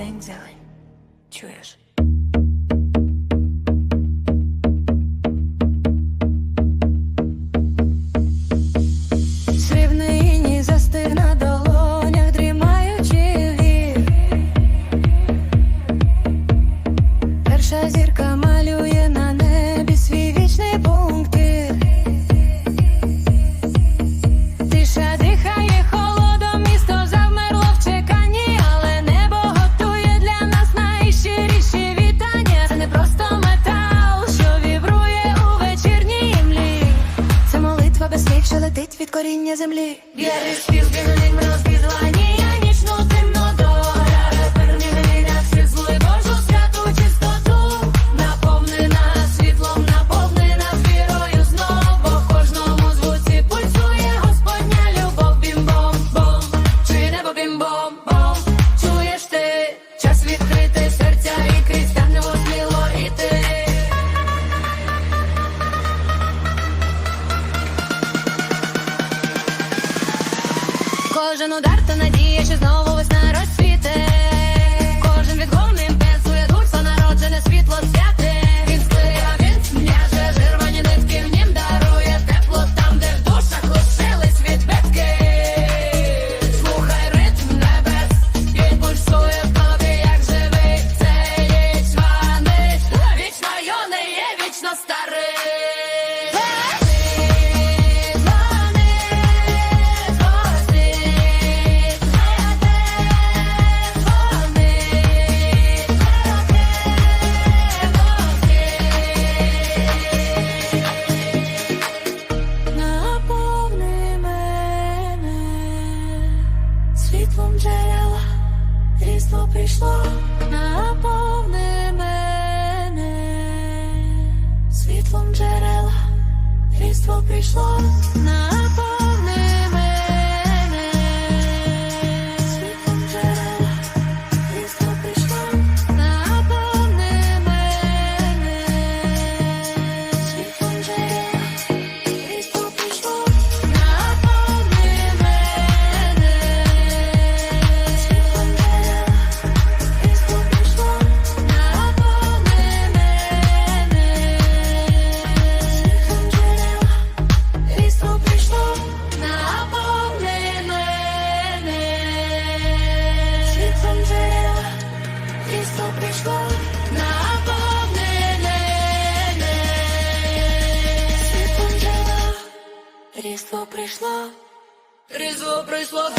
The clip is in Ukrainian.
дзень-зелень. Чуєш? Земли Я рис, пізди, на них мороз, пізла, кожен удар, то надія, що знову. що прийшло, наповни мене, світлом джерела, різдво прийшло. різдво прийшло, пришло прийшло.